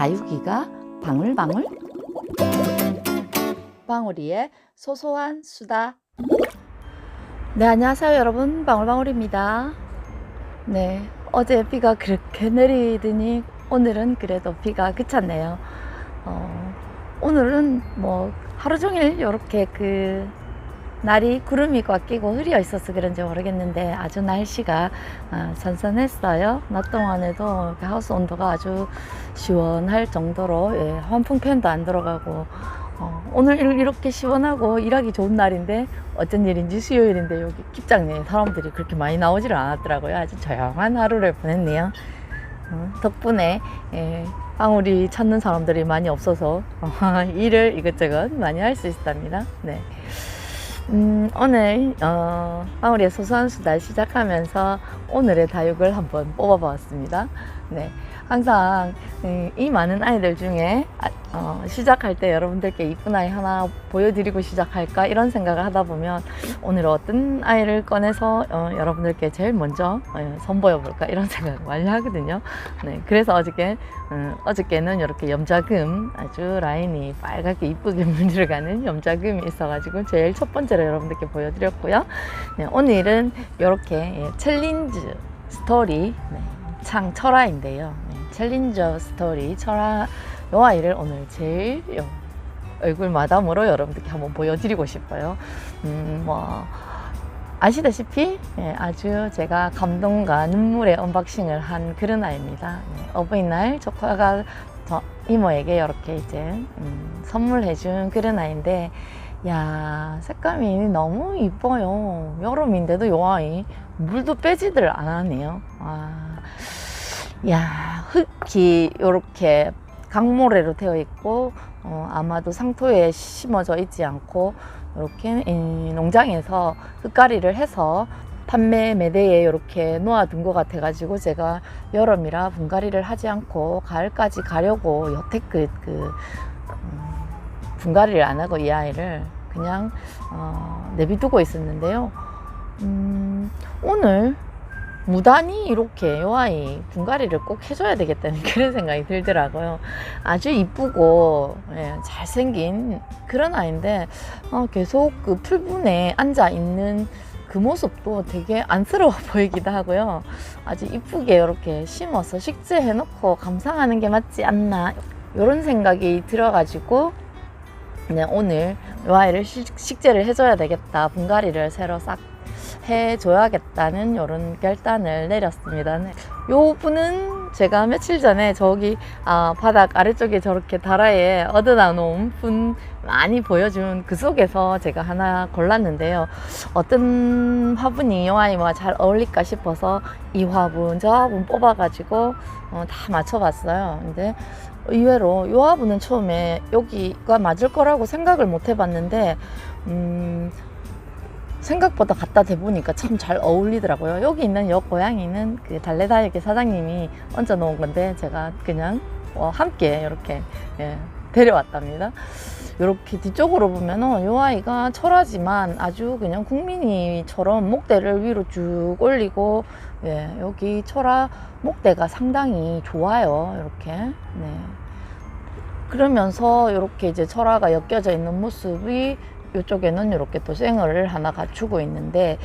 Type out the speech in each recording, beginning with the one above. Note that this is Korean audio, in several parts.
다육이가 방울방울? 방울이의 소소한 수다. 네 안녕하세요 여러분. 방울방울입니다. 네 어제 비가 그렇게 내리더니 오늘은 그래도 비가 그쳤네요. 어, 오늘은 뭐 하루 종일 이렇게 그 날이 구름이 꽉 끼고 흐려 있어서 그런지 모르겠는데 아주 날씨가 아, 선선했어요. 낮 동안에도 그 하우스 온도가 아주 시원할 정도로 예, 환풍 팬도 안 들어가고 어, 오늘 일- 이렇게 시원하고 일하기 좋은 날인데 어쩐 일인지 수요일인데 여기 깁장내에 사람들이 그렇게 많이 나오지를 않았더라고요. 아주 조용한 하루를 보냈네요. 어, 덕분에 예, 방울이 찾는 사람들이 많이 없어서 일을 이것저것 많이 할 수 있답니다. 네. 음, 오늘 어, 방울이의 소소한 수다 시작하면서 오늘의 다육을 한번 뽑아보았습니다. 네, 항상 음, 이 많은 아이들 중에 아, 어, 시작할 때 여러분들께 이쁜 아이 하나 보여드리고 시작할까 이런 생각을 하다 보면 오늘 어떤 아이를 꺼내서 어, 여러분들께 제일 먼저 어, 선보여 볼까 이런 생각을 많이 하거든요. 네, 그래서 어저께 음, 어저께는 이렇게 염자금 아주 라인이 빨갛게 이쁘게 물들어가는 염자금이 있어가지고 제일 첫 번째로 여러분들께 보여드렸고요. 네, 오늘은 이렇게 예, 챌린지 스토리 네, 창 철화인데요. 네, 챌린저 스토리 철화 요 아이를 오늘 제일 요 얼굴 마담으로 여러분들께 한번 보여드리고 싶어요. 음, 뭐 아시다시피 예, 아주 제가 감동과 눈물의 언박싱을 한 그런 아이입니다. 네, 어버이날 조카가 저 이모에게 이렇게 이제 음, 선물해준 그런 아이인데 야 색감이 너무 이뻐요. 여름인데도 요 아이 물도 빼지들 안 하네요. 아, 야 흙이 이렇게 강모래로 되어 있고 어, 아마도 상토에 심어져 있지 않고 이렇게 이 농장에서 흙가리를 해서 판매 매대에 이렇게 놓아둔 것 같아가지고 제가 여름이라 분갈이를 하지 않고 가을까지 가려고 여태껏 그 음, 분갈이를 안 하고 이 아이를 그냥 어, 내비두고 있었는데요. 음, 오늘 무단히 이렇게 요 아이 분갈이를 꼭 해줘야 되겠다는 그런 생각이 들더라고요. 아주 이쁘고 예, 잘생긴 그런 아이인데 어, 계속 그 풀분에 앉아 있는 그 모습도 되게 안쓰러워 보이기도 하고요. 아주 이쁘게 이렇게 심어서 식재해 놓고 감상하는 게 맞지 않나 이런 생각이 들어가지고 네, 오늘 이 아이를 식- 식재를 해줘야 되겠다. 분갈이를 새로 싹 해줘야겠다는 이런 결단을 내렸습니다. 네. 요 분은 제가 며칠 전에 저기 아, 바닥 아래쪽에 저렇게 다라에 얻어다 놓은 분 많이 보여준 그 속에서 제가 하나 골랐는데요. 어떤 화분이 이 아이와 잘 어울릴까 싶어서 이 화분, 저 화분 뽑아가지고 어, 다 맞춰봤어요. 근데 의외로 이 화분은 처음에 여기가 맞을 거라고 생각을 못 해봤는데 음, 생각보다 갖다 대보니까 참 잘 어울리더라고요. 여기 있는 여 고양이는 그 달래다육의 사장님이 얹어 놓은 건데 제가 그냥 어, 함께 이렇게 예, 데려왔답니다. 이렇게 뒤쪽으로 보면은 이 아이가 철하지만 아주 그냥 국민이처럼 목대를 위로 쭉 올리고 예, 여기 철화 목대가 상당히 좋아요. 이렇게 네. 그러면서 이렇게 이제 철화가 엮여져 있는 모습이 이쪽에는 이렇게 또 생얼을 하나 갖추고 있는데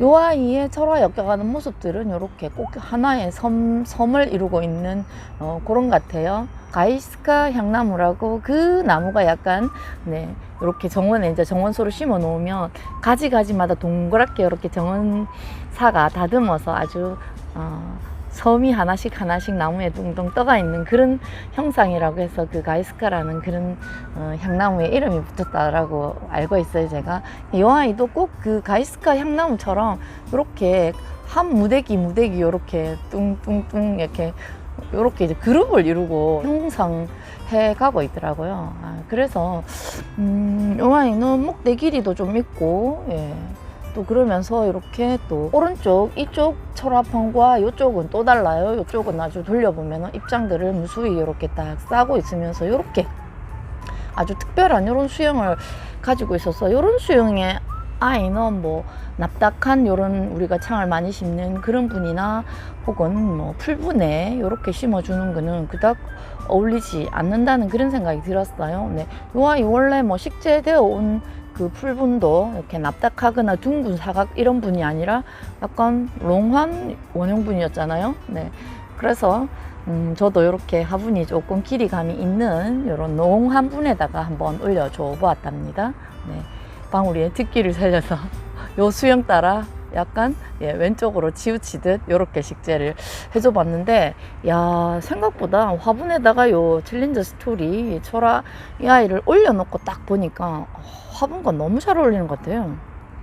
이 아이의 철화 엮여가는 모습들은 이렇게 꼭 하나의 섬, 섬을 이루고 있는 어, 그런 것 같아요. 가이스카 향나무라고 그 나무가 약간 네 이렇게 정원에 이제 정원소를 심어 놓으면 가지 가지마다 동그랗게 이렇게 정원사가 다듬어서 아주 어, 섬이 하나씩 하나씩 나무에 둥둥 떠가 있는 그런 형상이라고 해서 그 가이스카라는 그런 어, 향나무에 이름이 붙었다라고 알고 있어요 제가 이 아이도 꼭 그 가이스카 향나무처럼 이렇게 한 무대기 무대기 이렇게 뚱뚱뚱 이렇게 이렇게 이제 그룹을 이루고 형성해 가고 있더라고요. 아, 그래서 음, 이 아이는 목대 길이도 좀 있고 예. 또 그러면서 이렇게 또 오른쪽 이쪽 철화판과 이쪽은 또 달라요. 이쪽은 아주 돌려보면 입장들을 무수히 이렇게 딱 싸고 있으면서 이렇게 아주 특별한 이런 수영을 가지고 있어서 이런 수영에 아이는 뭐 납작한 요런 우리가 창을 많이 심는 그런 분이나 혹은 뭐 풀분에 이렇게 심어주는 거는 그닥 어울리지 않는다는 그런 생각이 들었어요. 네. 요 아이 원래 뭐 식재되어 온 그 풀분도 이렇게 납작하거나 둥근 사각 이런 분이 아니라 약간 롱한 원형분이었잖아요. 네. 그래서 음, 저도 이렇게 화분이 조금 길이감이 있는 이런 농한 분에다가 한번 올려줘 보았답니다. 네. 방울이의 뒷길을 살려서 요 수영 따라 약간 예, 왼쪽으로 치우치듯 이렇게 식재를 해줘 봤는데 야 생각보다 화분에다가 요 챌린저 스토리 초라 이 아이를 올려놓고 딱 보니까 어, 화분과 너무 잘 어울리는 것 같아요.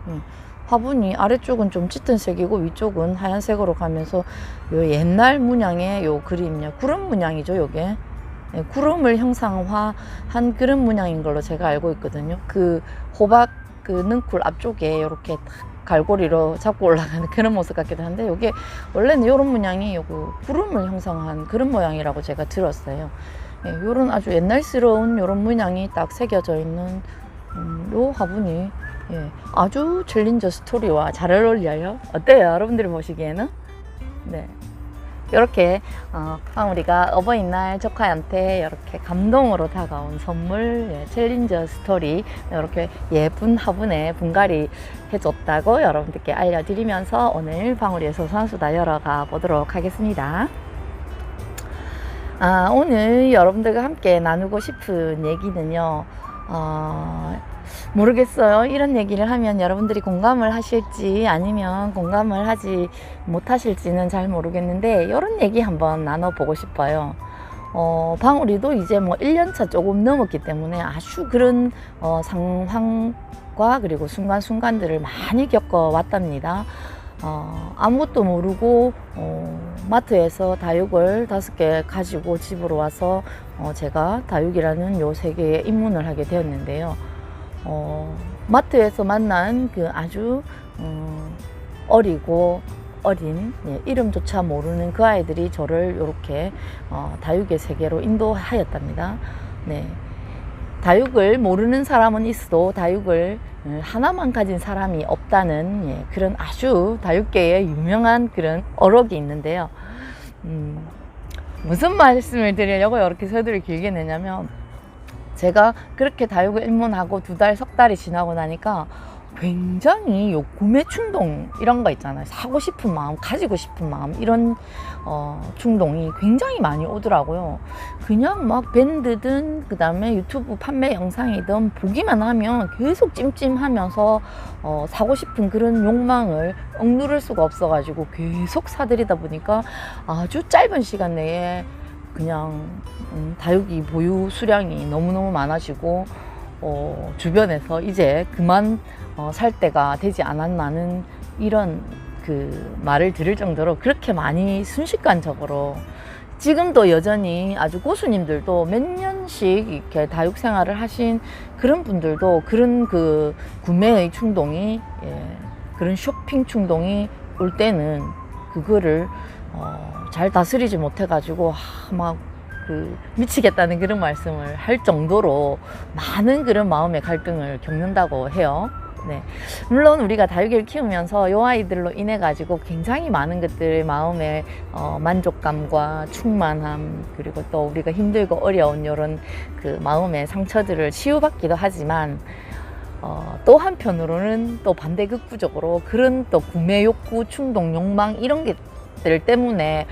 예. 화분이 아래쪽은 좀 짙은 색이고 위쪽은 하얀색으로 가면서 요 옛날 문양의 요 그림요 구름 문양이죠 요게 예, 구름을 형상화한 그런 문양인 걸로 제가 알고 있거든요 그 호박 그 능쿨 앞쪽에 이렇게 딱 갈고리로 잡고 올라가는 그런 모습 같기도 한데 요게 원래는 요런 문양이 요거 구름을 형상한 그런 모양이라고 제가 들었어요 예, 요런 아주 옛날스러운 요런 문양이 딱 새겨져 있는 음, 요 화분이 예, 아주 챌린저 스토리와 잘 어울려요. 어때요? 여러분들이 보시기에는? 네. 이렇게 어, 우리가 어버이날 조카한테 이렇게 감동으로 다가온 선물 예, 챌린저 스토리 이렇게 예쁜 화분에 분갈이 해줬다고 여러분들께 알려드리면서 오늘 방울이의 소소한수다 열어가 보도록 하겠습니다. 아, 오늘 여러분들과 함께 나누고 싶은 얘기는요. 어, 모르겠어요. 이런 얘기를 하면 여러분들이 공감을 하실지 아니면 공감을 하지 못하실지는 잘 모르겠는데 이런 얘기 한번 나눠보고 싶어요. 어, 방울이도 이제 뭐 1년차 조금 넘었기 때문에 아주 그런 어, 상황과 그리고 순간순간들을 많이 겪어왔답니다. 어, 아무것도 모르고 어, 마트에서 다육을 다섯 개 가지고 집으로 와서 어, 제가 다육이라는 요 세계에 입문을 하게 되었는데요. 어, 마트에서 만난 그 아주 어, 어리고 어린 예, 이름조차 모르는 그 아이들이 저를 이렇게 어, 다육의 세계로 인도하였답니다. 네. 다육을 모르는 사람은 있어도 다육을 어, 하나만 가진 사람이 없다는 예, 그런 아주 다육계의 유명한 그런 어록이 있는데요. 음, 무슨 말씀을 드리려고 이렇게 서두를 길게 내냐면 제가 그렇게 다육을 입문하고 두 달, 석 달이 지나고 나니까 굉장히 요 구매 충동 이런 거 있잖아요. 사고 싶은 마음, 가지고 싶은 마음 이런 어, 충동이 굉장히 많이 오더라고요. 그냥 막 밴드든 그다음에 유튜브 판매 영상이든 보기만 하면 계속 찜찜하면서 어, 사고 싶은 그런 욕망을 억누를 수가 없어가지고 계속 사들이다 보니까 아주 짧은 시간 내에 그냥 음, 다육이 보유 수량이 너무너무 많아지고 어, 주변에서 이제 그만 어, 살 때가 되지 않았나는 이런 그 말을 들을 정도로 그렇게 많이 순식간적으로 지금도 여전히 아주 고수님들도 몇 년씩 이렇게 다육 생활을 하신 그런 분들도 그런 그 구매의 충동이 예, 그런 쇼핑 충동이 올 때는 그거를 어, 잘 다스리지 못해 가지고 막 그 미치겠다는 그런 말씀을 할 정도로 많은 그런 마음의 갈등을 겪는다고 해요. 네. 물론 우리가 다육이를 키우면서 요 아이들로 인해 가지고 굉장히 많은 것들의 마음의 어, 만족감과 충만함 그리고 또 우리가 힘들고 어려운 이런 그 마음의 상처들을 치유받기도 하지만 어, 또 한편으로는 또 반대극부적으로 그런 또 구매 욕구, 충동, 욕망 이런 것들 때문에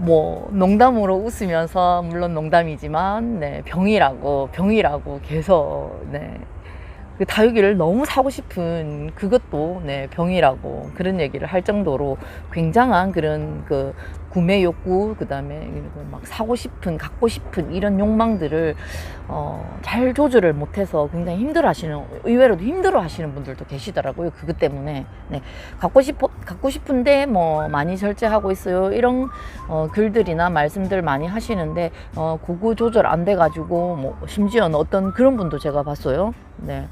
뭐 농담으로 웃으면서 물론 농담이지만 네, 병이라고 병이라고 계속 네. 그 다육이를 너무 사고 싶은 그것도 네, 병이라고 그런 얘기를 할 정도로 굉장한 그런 그 구매 욕구 그 다음에 막 사고 싶은 갖고 싶은 이런 욕망들을 어, 잘 조절을 못해서 굉장히 힘들어 하시는 의외로도 힘들어 하시는 분들도 계시더라고요 그것 때문에. 네, 갖고 싶어 갖고 싶은데 뭐 많이 절제하고 있어요 이런 어, 글들이나 말씀들 많이 하시는데 어, 그거 조절 안 돼가지고 뭐 심지어는 어떤 그런 분도 제가 봤어요. 네.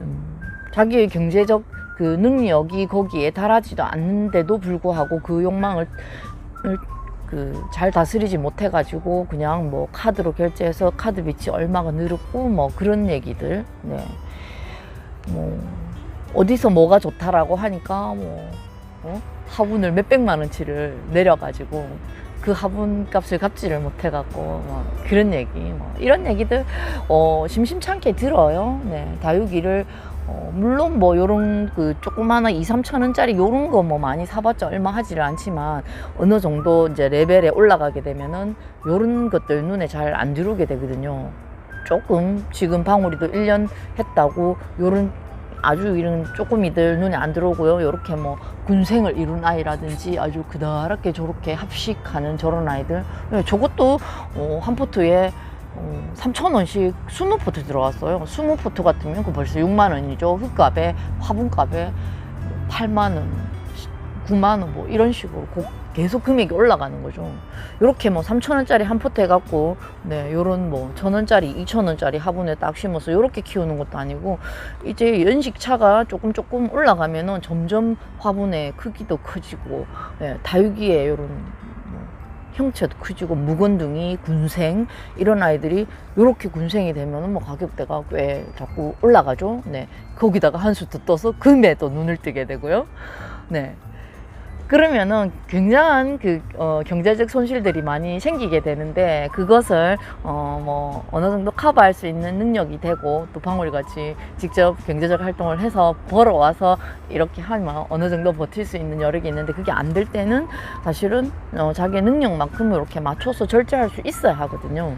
음, 자기의 경제적 그 능력이 거기에 달하지도 않는데도 불구하고 그 욕망을 그 잘 다스리지 못해가지고 그냥 뭐 카드로 결제해서 카드 빚이 얼마가 늘었고 뭐 그런 얘기들 네. 뭐 어디서 뭐가 좋다라고 하니까 뭐 어? 화분을 몇 백만 원치를 내려가지고 그 화분 값을 갚지를 못해갖고 뭐 그런 얘기 뭐 이런 얘기들 어, 심심찮게 들어요. 네, 다육이를 어, 물론 뭐 요런 그 조그마한 2, 3천 원짜리 요런 거 뭐 많이 사봤자 얼마 하지를 않지만 어느 정도 이제 레벨에 올라가게 되면은 요런 것들 눈에 잘 안 들어오게 되거든요. 조금 지금 방울이도 1년 했다고 요런 아주 이런 쪼꼬미들 눈에 안 들어오고요. 요렇게 뭐 군생을 이룬 아이라든지 아주 그다랗게 저렇게 합식하는 저런 아이들. 네, 저것도 어, 한 포트에 어, 3천 원씩 20포트 들어갔어요. 20포트 같으면 그 벌써 6만 원이죠. 흙값에 화분값에 8만 원, 9만 원 뭐 이런 식으로 고- 계속 금액이 올라가는 거죠. 이렇게 뭐 3천 원짜리 한 포트 해갖고 네 요런 뭐천 원짜리, 2천 원짜리 화분에 딱 심어서 이렇게 키우는 것도 아니고 이제 연식 차가 조금 조금 올라가면은 점점 화분의 크기도 커지고 네, 다육이의 요런 뭐 형체도 커지고 묵은둥이, 군생 이런 아이들이 이렇게 군생이 되면은 뭐 가격대가 꽤 자꾸 올라가죠. 네 거기다가 한 수 더 떠서 금에 또 눈을 뜨게 되고요. 네. 그러면은 굉장한 그 어, 경제적 손실들이 많이 생기게 되는데 그것을 어, 뭐 어느 정도 커버할 수 있는 능력이 되고 또 방울이 같이 직접 경제적 활동을 해서 벌어와서 이렇게 하면 어느 정도 버틸 수 있는 여력이 있는데 그게 안 될 때는 사실은 어, 자기의 능력만큼 이렇게 맞춰서 절제할 수 있어야 하거든요.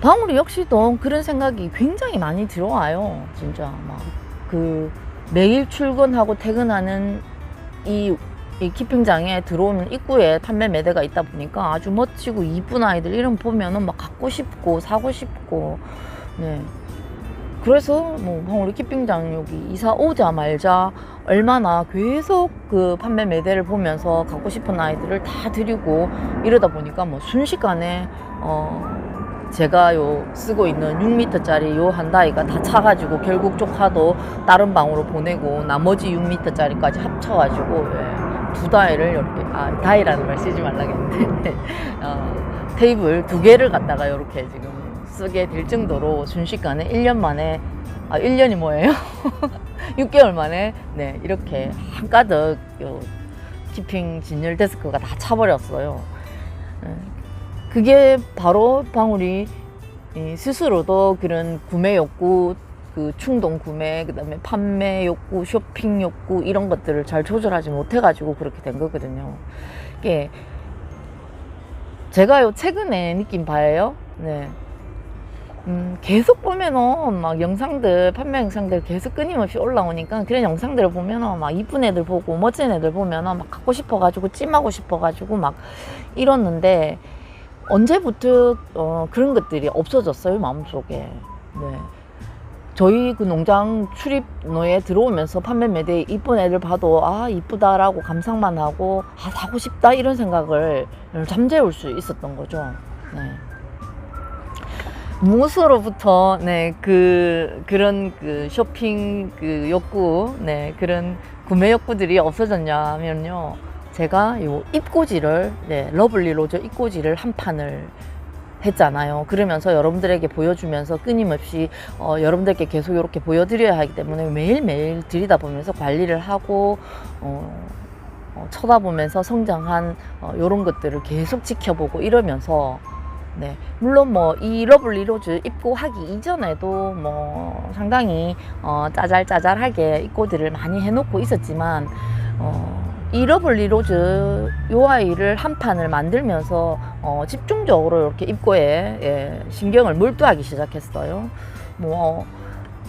방울이 역시도 그런 생각이 굉장히 많이 들어와요. 진짜 막 그 매일 출근하고 퇴근하는 이, 이 키핑장에 들어오는 입구에 판매 매대가 있다 보니까 아주 멋지고 이쁜 아이들 이름 보면은 막 갖고 싶고 사고 싶고 네. 그래서 뭐 방울이 키핑장 여기 이사 오자 말자 얼마나 계속 그 판매 매대를 보면서 갖고 싶은 아이들을 다 드리고 이러다 보니까 뭐 순식간에 어 제가 요 쓰고 있는 6m짜리 요 한 다이가 다 차가지고 결국 조카도 다른 방으로 보내고 나머지 6m짜리까지 합쳐가지고 예, 두 다이를 이렇게 아 다이라는 말 쓰지 말라겠는데 어, 테이블 두 개를 갖다가 이렇게 지금 쓰게 될 정도로 순식간에 1년 만에 아 1년이 뭐예요? 6개월 만에 네 이렇게 한가득 요 키핑 진열 데스크가 다 차버렸어요. 예. 그게 바로 방울이 이 스스로도 그런 구매 욕구, 그 충동 구매, 그다음에 판매 욕구, 쇼핑 욕구 이런 것들을 잘 조절하지 못해 가지고 그렇게 된 거거든요. 이게 제가 요 최근에 느낀 바예요. 네. 음, 계속 보면은 막 영상들, 판매 영상들 계속 끊임없이 올라오니까 그런 영상들을 보면은 막 이쁜 애들 보고 멋진 애들 보면은 막 갖고 싶어가지고 찜하고 싶어가지고 막 이러는데 언제부터 어, 그런 것들이 없어졌어요 마음속에. 네. 저희 그 농장 출입로에 들어오면서 판매 매대에 이쁜 애들 봐도 아 이쁘다라고 감상만 하고 아 사고 싶다 이런 생각을 잠재울 수 있었던 거죠. 네. 무엇으로부터 네 그 그런 그 쇼핑 그 욕구 네 그런 구매 욕구들이 없어졌냐면요 제가 요 입고지를 네 러블리 로저 입고지를 한 판을 했잖아요. 그러면서 여러분들에게 보여주면서 끊임없이 어, 여러분들께 계속 이렇게 보여드려야 하기 때문에 매일매일 들이다 보면서 관리를 하고 어, 어, 쳐다보면서 성장한 어, 이런 것들을 계속 지켜보고 이러면서 네 물론 뭐 이 러블리 로즈 입고 하기 이전에도 뭐 상당히 어, 짜잘짜잘하게 입고들을 많이 해놓고 있었지만 어, 이 러블리 로즈 요 아이를 한 판을 만들면서 어, 집중적으로 이렇게 입고에 예, 신경을 몰두하기 시작했어요. 뭐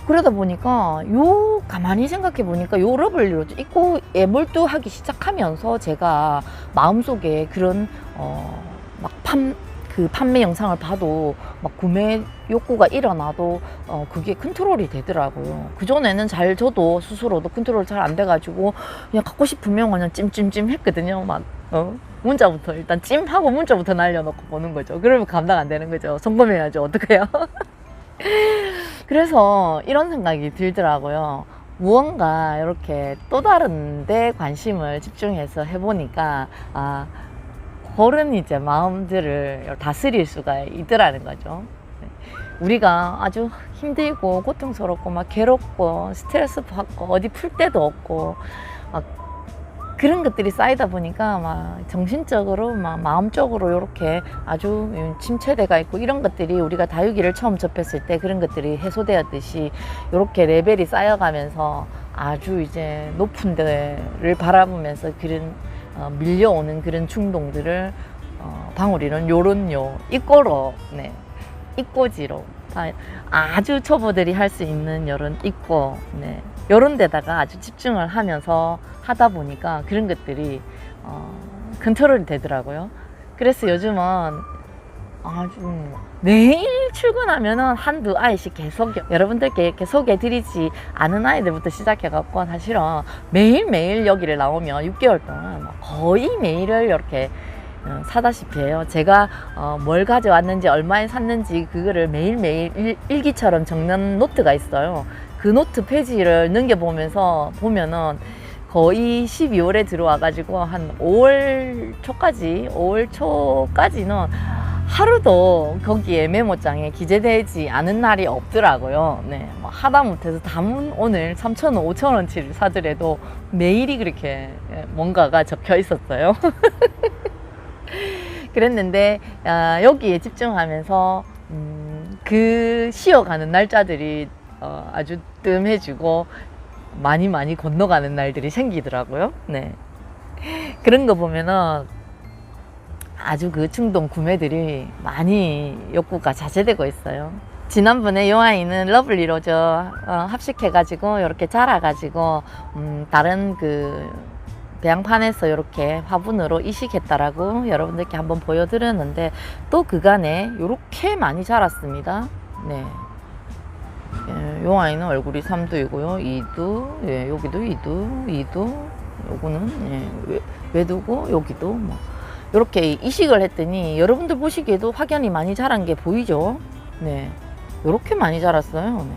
그러다 보니까 요 가만히 생각해 보니까 요 러블리 로즈 입고에 몰두하기 시작하면서 제가 마음속에 그런 어 막 판 그 판매 영상을 봐도 막 구매 욕구가 일어나도 어 그게 컨트롤이 되더라고요. 그 전에는 잘 저도 스스로도 컨트롤 잘 안 돼가지고 그냥 갖고 싶으면 그냥 찜찜찜 했거든요. 막 어? 문자부터 일단 찜 하고 문자부터 날려놓고 보는 거죠. 그러면 감당 안 되는 거죠. 성공해야죠. 어떡해요? 그래서 이런 생각이 들더라고요. 무언가 이렇게 또 다른 데 관심을 집중해서 해보니까 아 그런 이제 마음들을 다스릴 수가 있더라는 거죠. 네. 우리가 아주 힘들고 고통스럽고 막 괴롭고 스트레스 받고 어디 풀 데도 없고 막 그런 것들이 쌓이다 보니까 막 정신적으로 막 마음적으로 이렇게 아주 침체돼가 있고 이런 것들이 우리가 다육이를 처음 접했을 때 그런 것들이 해소되었듯이 이렇게 레벨이 쌓여가면서 아주 이제 높은 데를 바라보면서 그런 어, 밀려오는 그런 충동들을 어, 방울이는 요런 요 이꼬로 네 이꼬지로 다 아주 초보들이 할 수 있는 요런 이꼬 네 요런 데다가 아주 집중을 하면서 하다 보니까 그런 것들이 어, 컨트롤이 되더라고요. 그래서 요즘은 아주 매일 출근하면은 한두 아이씩 계속 여러분들께 이렇게 소개해드리지 않은 아이들부터 시작해갖고 사실은 매일매일 여기를 나오면 6개월 동안 거의 매일을 이렇게 어, 사다시피 해요. 제가 어, 뭘 가져왔는지 얼마에 샀는지 그거를 매일매일 일, 일기처럼 적는 노트가 있어요. 그 노트 페이지를 넘겨보면서 보면은 거의 12월에 들어와가지고 한 5월 초까지, 5월 초까지는 하루도 거기에 메모장에 기재되지 않은 날이 없더라고요. 네. 뭐 하다 못해서 담은 오늘 3,000원, 5,000원치를 사더라도 매일이 그렇게 뭔가가 적혀 있었어요. 그랬는데 아, 여기에 집중하면서 음, 그 쉬어가는 날짜들이 어, 아주 뜸해지고 많이 많이 건너가는 날들이 생기더라고요. 네. 그런 거 보면은 아주 그 충동 구매들이 많이 욕구가 자제되고 있어요. 지난번에 요 아이는 러블리 로즈 어, 합식해가지고 이렇게 자라가지고 음, 다른 그 배양판에서 이렇게 화분으로 이식했다라고 여러분들께 한번 보여드렸는데 또 그간에 이렇게 많이 자랐습니다. 네. 예, 요 아이는 얼굴이 3두이고요. 2두, 예, 여기도 2두, 2두, 요거는 예, 외, 외두고 여기도 뭐 이렇게 이식을 했더니 여러분들 보시기에도 확연히 많이 자란 게 보이죠? 네, 이렇게 많이 자랐어요. 네.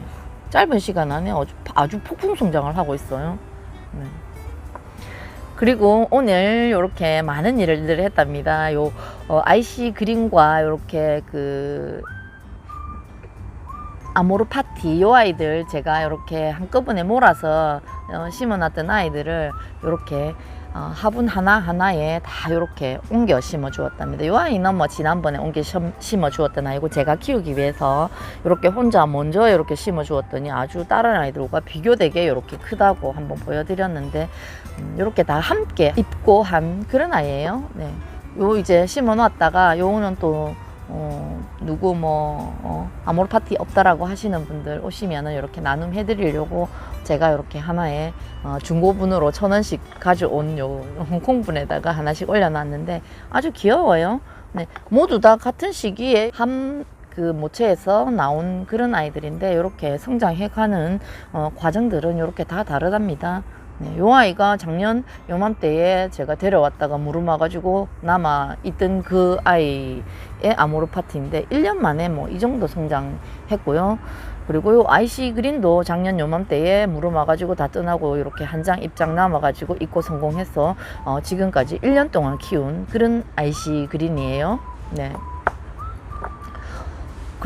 짧은 시간 안에 아주, 아주 폭풍 성장을 하고 있어요. 네. 그리고 오늘 이렇게 많은 일을 했답니다. 요 어, IC 그림과 이렇게 그 아모르 파티 요 아이들 제가 이렇게 한꺼번에 몰아서 어, 심어놨던 아이들을 이렇게 어, 화분 하나 하나에 다 이렇게 옮겨 심어 주었답니다. 요 아이는 뭐 지난번에 옮겨 심- 심어 주었던 아이고 제가 키우기 위해서 이렇게 혼자 먼저 이렇게 심어 주었더니 아주 다른 아이들과 비교되게 이렇게 크다고 한번 보여드렸는데 음, 이렇게 다 함께 입고 한 그런 아이예요. 네. 요 이제 심어 놨다가 요거는 또 어, 누구 뭐 어, 아모르 파티 없다라고 하시는 분들 오시면은 이렇게 나눔 해 드리려고 제가 이렇게 하나에 어, 중고분으로 천 원씩 가져온 요 홍콩분에다가 하나씩 올려놨는데 아주 귀여워요. 네, 모두 다 같은 시기에 한 그 모체에서 나온 그런 아이들인데 이렇게 성장해가는 어, 과정들은 이렇게 다 다르답니다. 네, 요 아이가 작년 요맘때에 제가 데려왔다가 무릎 아가지고 남아 있던 그 아이의 아모르 파티인데 1년 만에 뭐 이 정도 성장했고요. 그리고 요 IC 그린도 작년 요맘때에 무릎 아가지고 다 떠나고 이렇게 한 장 입장 남아가지고 입고 성공해서 어, 지금까지 1년 동안 키운 그런 IC 그린이에요. 네.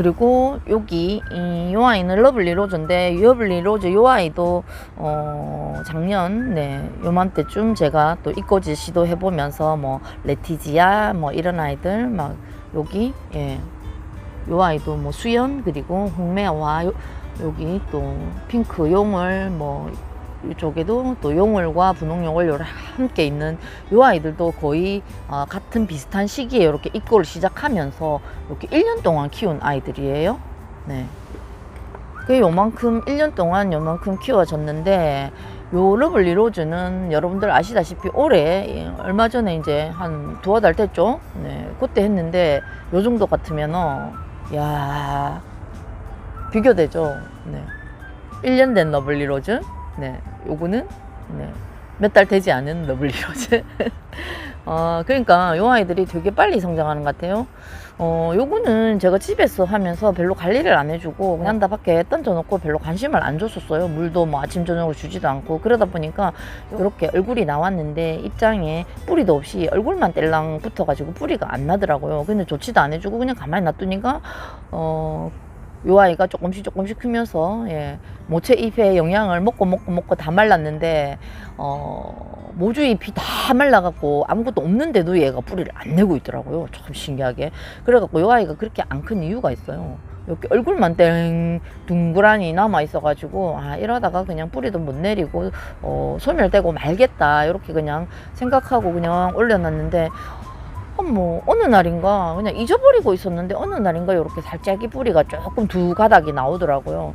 그리고 여기 이, 요 아이는 러블리 로즈인데 이 러블리 로즈 요 아이도 어 작년 네 요맘때쯤 제가 또 이꼬지 시도해 보면서 뭐 레티지아 뭐 이런 아이들 막 여기 예요 아이도 뭐 수연 그리고 홍매와 요, 여기 또 핑크 용을 뭐 이쪽에도 또 용을과 분홍용을 요렇게 함께 있는 요 아이들도 거의 어, 같은 비슷한 시기에 이렇게 입고를 시작하면서 이렇게 1년 동안 키운 아이들이에요. 네. 그 요만큼 1년 동안 요만큼 키워졌는데 요 러블리 로즈는 여러분들 아시다시피 올해 예, 얼마 전에 이제 한 두어 달 됐죠. 네. 그때 했는데 요 정도 같으면은 야 비교되죠. 네. 1년 된 러블리 로즈. 네. 요거는 네. 몇 달 되지 않은 러블리 로즈. 어, 그러니까 요 아이들이 되게 빨리 성장하는 것 같아요. 어, 요거는 제가 집에서 하면서 별로 관리를 안 해주고 그냥 다 밖에 던져놓고 별로 관심을 안 줬었어요. 물도 뭐 아침 저녁으로 주지도 않고 그러다 보니까 이렇게 얼굴이 나왔는데 입장에 뿌리도 없이 얼굴만 뗄랑 붙어가지고 뿌리가 안 나더라고요. 근데 좋지도 안 해주고 그냥 가만히 놔두니까 어. 요 아이가 조금씩 조금씩 크면서 예, 모체 잎의 영양을 먹고 먹고 먹고 다 말랐는데 어, 모주 잎이 다 말라갖고 아무것도 없는데도 얘가 뿌리를 안 내고 있더라고요. 참 신기하게. 그래갖고 요 아이가 그렇게 안 큰 이유가 있어요. 이렇게 얼굴만 땡 둥그라니 남아 있어가지고 아 이러다가 그냥 뿌리도 못 내리고 어, 소멸되고 말겠다 이렇게 그냥 생각하고 그냥 올려놨는데 어, 뭐 어느 날인가 그냥 잊어버리고 있었는데 어느 날인가 이렇게 살짝이 뿌리가 조금 두 가닥이 나오더라고요.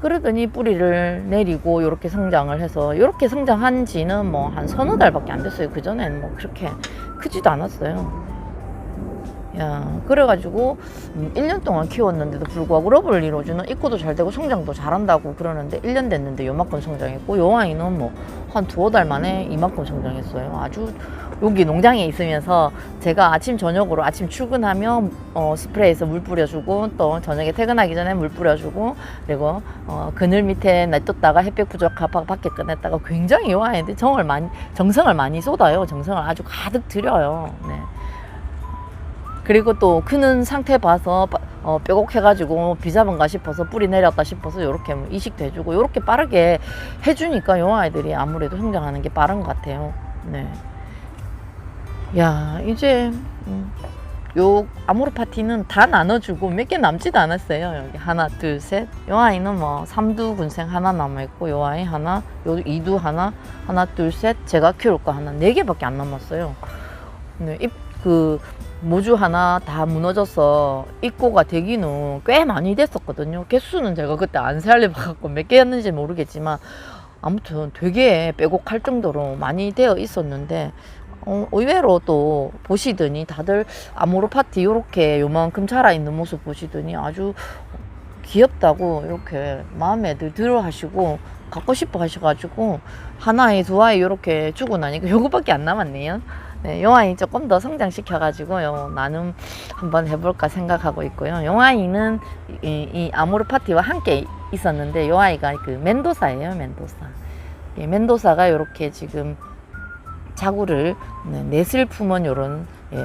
그러더니 뿌리를 내리고 이렇게 성장을 해서 이렇게 성장한 지는 뭐 한 서너 달밖에 안 됐어요. 그 전에는 뭐 그렇게 크지도 않았어요. 야, 그래가지고 음, 1년 동안 키웠는데도 불구하고 러브를 이루어주는 입고도 잘 되고 성장도 잘한다고 그러는데 1년 됐는데 요만큼 성장했고 요 아이는 뭐 한 두어 달 만에 이만큼 성장했어요. 아주 여기 농장에 있으면서 제가 아침 저녁으로 아침 출근하면 어, 스프레이에서 물 뿌려주고 또 저녁에 퇴근하기 전에 물 뿌려주고 그리고 어, 그늘 밑에 놔뒀다가 햇볕 부족하고 밖에 꺼냈다가 굉장히 요 아이들 정을 많이 정성을 많이 쏟아요. 정성을 아주 가득 들여요. 네. 그리고 또 크는 상태 봐서 빠- 어, 뾰곡해가지고 비잡은가 싶어서 뿌리 내렸다 싶어서 이렇게 이식도 해주고 이렇게 빠르게 해주니까 요 아이들이 아무래도 성장하는 게 빠른 것 같아요. 네. 야 이제 음, 요 아모르 파티는 다 나눠주고 몇 개 남지도 않았어요. 여기 하나, 둘, 셋. 요 아이는 뭐 삼두 군생 하나 남아 있고 요 아이 하나, 요 이두 하나, 하나, 둘, 셋. 제가 키울 거 하나 네 개밖에 안 남았어요. 네, 입그 모주 하나 다 무너져서 입고가 되기는 꽤 많이 됐었거든요. 개수는 제가 그때 안 세알려봐갖고 몇 개였는지 모르겠지만 아무튼 되게 빼곡할 정도로 많이 되어 있었는데 어, 의외로 또 보시더니 다들 아모르 파티 요렇게 요만큼 자라 있는 모습 보시더니 아주 귀엽다고 이렇게 마음에 들 들어 하시고 갖고 싶어 하셔가지고 하나에 두 아이 요렇게 주고 나니까 요거밖에 안 남았네요. 네, 요 아이 조금 더 성장시켜가지고 요 나눔 한번 해볼까 생각하고 있고요. 요 아이는 이, 이 아모르 파티와 함께 있었는데 요 아이가 그 멘도사예요, 멘도사. 예, 멘도사가 요렇게 지금 자구를 네, 넷을 품은 요런 예,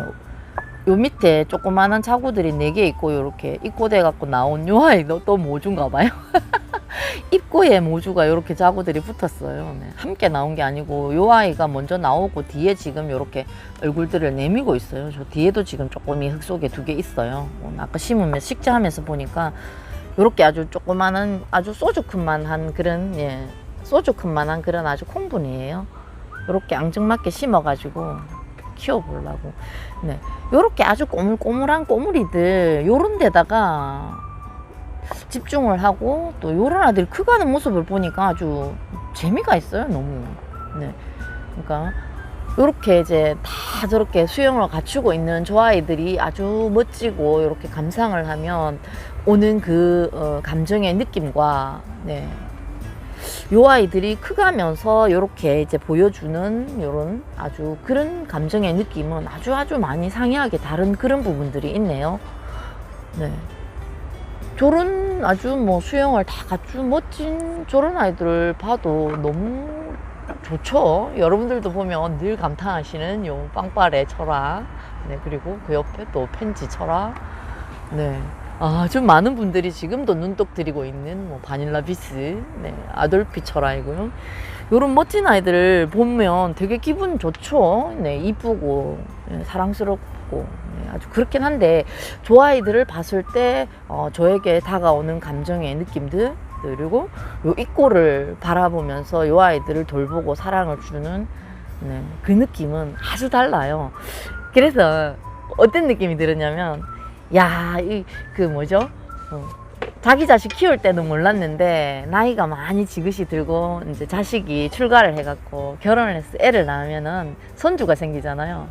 요 밑에 조그마한 자구들이 네 개 있고 요렇게 입고돼 갖고 나온 요 아이도 또 모주인가 봐요. 입구에 모주가 이렇게 자구들이 붙었어요. 네, 함께 나온 게 아니고 요 아이가 먼저 나오고 뒤에 지금 이렇게 얼굴들을 내미고 있어요. 저 뒤에도 지금 조금 이 흙 속에 두 개 있어요. 어, 아까 심으면 식재하면서 보니까 이렇게 아주 조그마한 아주 소주 큰만한 그런 예 소주 큰만한 그런 아주 콩분이에요. 이렇게 앙증맞게 심어가지고 키워보려고. 네, 요렇게 아주 꼬물꼬물한 꼬물이들 요런 데다가 집중을 하고 또 요런 아들이 커가는 모습을 보니까 아주 재미가 있어요 너무 네 그러니까 요렇게 이제 다 저렇게 수영을 갖추고 있는 저 아이들이 아주 멋지고 이렇게 감상을 하면 오는 그 어, 감정의 느낌과 네. 요 아이들이 크가면서 요렇게 이제 보여주는 요런 아주 그런 감정의 느낌은 아주 아주 많이 상이하게 다른 그런 부분들이 있네요. 네. 저런 아주 뭐 수영을 다 갖춘 멋진 저런 아이들을 봐도 너무 좋죠. 여러분들도 보면 늘 감탄하시는 요 빵빠레 철학. 네, 그리고 그 옆에 또 펜지 철학. 네. 아주 많은 분들이 지금도 눈독 들이고 있는 뭐 바닐라 비스, 네, 아돌피 철학이고요. 요런 멋진 아이들을 보면 되게 기분 좋죠. 네, 이쁘고, 네, 사랑스럽고, 네, 아주 그렇긴 한데, 저 아이들을 봤을 때, 어, 저에게 다가오는 감정의 느낌들, 그리고 요 입고를 바라보면서 요 아이들을 돌보고 사랑을 주는 네, 그 느낌은 아주 달라요. 그래서 어떤 느낌이 들었냐면, 야, 이, 그 뭐죠? 어, 자기 자식 키울 때는 몰랐는데, 나이가 많이 지긋이 들고, 이제 자식이 출가를 해갖고, 결혼을 해서 애를 낳으면은 손주가 생기잖아요.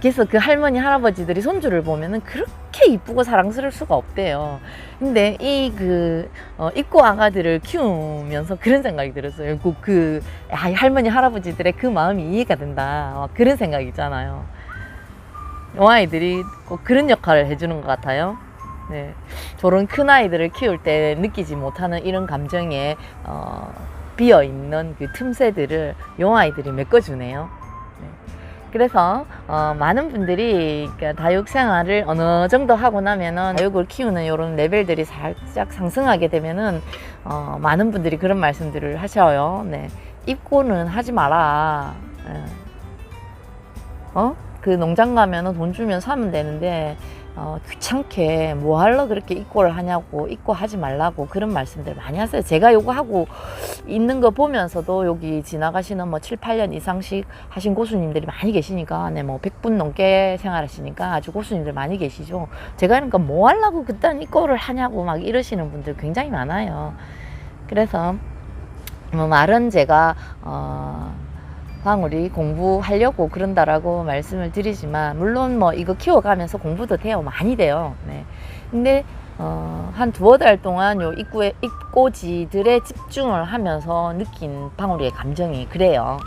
그래서 그 할머니, 할아버지들이 손주를 보면은 그렇게 이쁘고 사랑스러울 수가 없대요. 근데 이 그, 어, 입고 아가들을 키우면서 그런 생각이 들었어요. 그, 그, 아, 이 할머니, 할아버지들의 그 마음이 이해가 된다. 어, 그런 생각이 있잖아요. 이 아이들이 꼭 그런 역할을 해주는 것 같아요. 네. 저런 큰 아이들을 키울 때 느끼지 못하는 이런 감정에 어, 비어 있는 그 틈새들을 이 아이들이 메꿔주네요. 네. 그래서 어, 많은 분들이 그러니까 다육 생활을 어느 정도 하고 나면은 다육을 키우는 이런 레벨들이 살짝 상승하게 되면은 어, 많은 분들이 그런 말씀들을 하셔요. 네. 입고는 하지 마라. 예. 어? 그 농장 가면은 돈 주면 사면 되는데 어, 귀찮게 뭐 하려 그렇게 입고를 하냐고 입고 하지 말라고 그런 말씀들 많이 하세요. 제가 요거 하고 있는 거 보면서도 여기 지나가시는 뭐 7, 8년 이상씩 하신 고수님들이 많이 계시니까 네, 뭐 100분 넘게 생활하시니까 아주 고수님들 많이 계시죠. 제가 그러니까 뭐 하려고 그딴 입고를 하냐고 막 이러시는 분들 굉장히 많아요. 그래서 뭐 말은 제가 어 방울이 공부하려고 그런다라고 말씀을 드리지만 물론 뭐 이거 키워가면서 공부도 돼요 많이 돼요 네 근데 어, 한 두어 달 동안 요 입구에 입꼬지들에 집중을 하면서 느낀 방울이의 감정이 그래요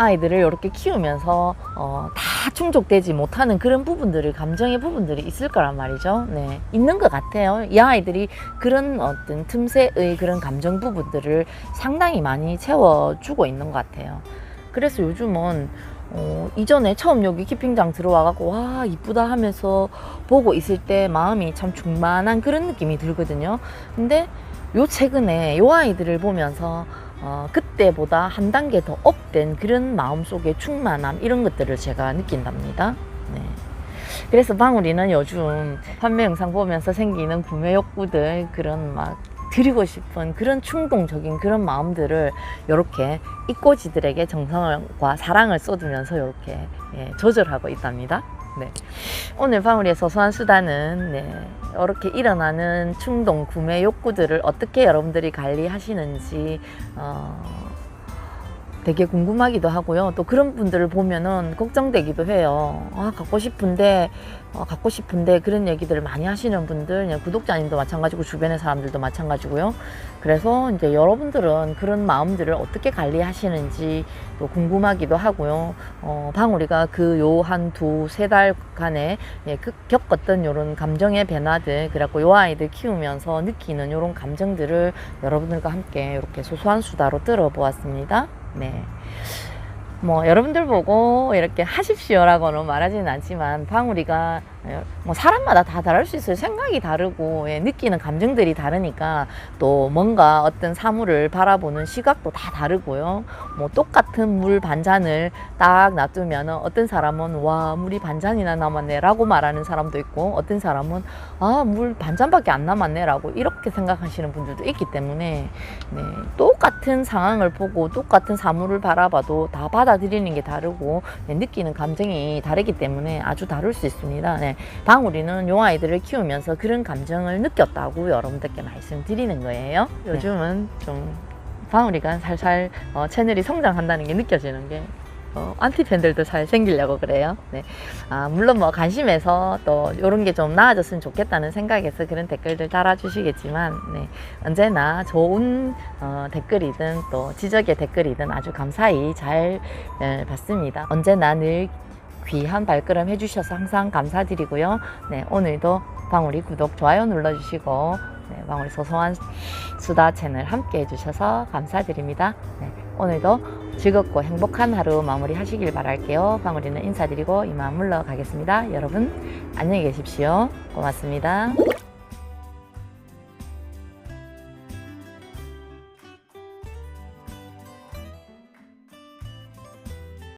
아이들을 이렇게 키우면서 어, 다 충족되지 못하는 그런 부분들을 감정의 부분들이 있을 거란 말이죠. 네, 있는 것 같아요. 이 아이들이 그런 어떤 틈새의 그런 감정 부분들을 상당히 많이 채워주고 있는 것 같아요. 그래서 요즘은 어, 이전에 처음 여기 키핑장 들어와갖고 와 이쁘다 하면서 보고 있을 때 마음이 참 충만한 그런 느낌이 들거든요. 근데 요 최근에 요 아이들을 보면서 어, 그때보다 한 단계 더 업된 그런 마음속의 충만함 이런 것들을 제가 느낀답니다. 네. 그래서 방울이는 요즘 판매 영상 보면서 생기는 구매 욕구들 그런 막 드리고 싶은 그런 충동적인 그런 마음들을 이렇게 이꼬지들에게 정성과 사랑을 쏟으면서 이렇게 예, 조절하고 있답니다. 네. 오늘 방울이의 소소한 수다는 네, 이렇게 일어나는 충동 구매 욕구들을 어떻게 여러분들이 관리하시는지 어, 되게 궁금하기도 하고요. 또 그런 분들을 보면은 걱정되기도 해요. 아, 갖고 싶은데, 어, 갖고 싶은데 그런 얘기들을 많이 하시는 분들, 구독자님도 마찬가지고 주변의 사람들도 마찬가지고요. 그래서 이제 여러분들은 그런 마음들을 어떻게 관리하시는지 또 궁금하기도 하고요. 어, 방울이가 그 요 한 두 세 달간에 예, 그, 겪었던 요런 감정의 변화들, 그래갖고 요 아이들 키우면서 느끼는 요런 감정들을 여러분들과 함께 이렇게 소소한 수다로 들어보았습니다. 네. 뭐 여러분들 보고 이렇게 하십시오라고는 말하지는 않지만 방울이가 뭐 사람마다 다 다를 수 있어요. 생각이 다르고 예, 느끼는 감정들이 다르니까 또 뭔가 어떤 사물을 바라보는 시각도 다 다르고요. 뭐 똑같은 물 반잔을 딱 놔두면 어떤 사람은 와 물이 반잔이나 남았네라고 말하는 사람도 있고 어떤 사람은 아 물 반잔밖에 안 남았네라고 이렇게 생각하시는 분들도 있기 때문에 네, 똑같은 상황을 보고 똑같은 사물을 바라봐도 다 받아들이는 게 다르고 네, 느끼는 감정이 다르기 때문에 아주 다를 수 있습니다. 네, 방울이는 요 아이들을 키우면서 그런 감정을 느꼈다고 여러분들께 말씀드리는 거예요. 요즘은 좀 방울이가 살살 어, 채널이 성장한다는 게 느껴지는 게 어, 안티 팬들도 잘 생기려고 그래요. 네. 아, 물론 뭐 관심에서 또 이런 게 좀 나아졌으면 좋겠다는 생각에서 그런 댓글들 달아주시겠지만, 네. 언제나 좋은 어, 댓글이든 또 지적의 댓글이든 아주 감사히 잘 예, 받습니다. 언제나 늘 귀한 발걸음 해주셔서 항상 감사드리고요. 네, 오늘도 방울이 구독, 좋아요 눌러주시고, 네, 방울이 소소한 수다 채널 함께 해주셔서 감사드립니다. 네, 오늘도 즐겁고 행복한 하루 마무리 하시길 바랄게요. 방울이는 인사드리고 이만 물러가겠습니다. 여러분, 안녕히 계십시오. 고맙습니다.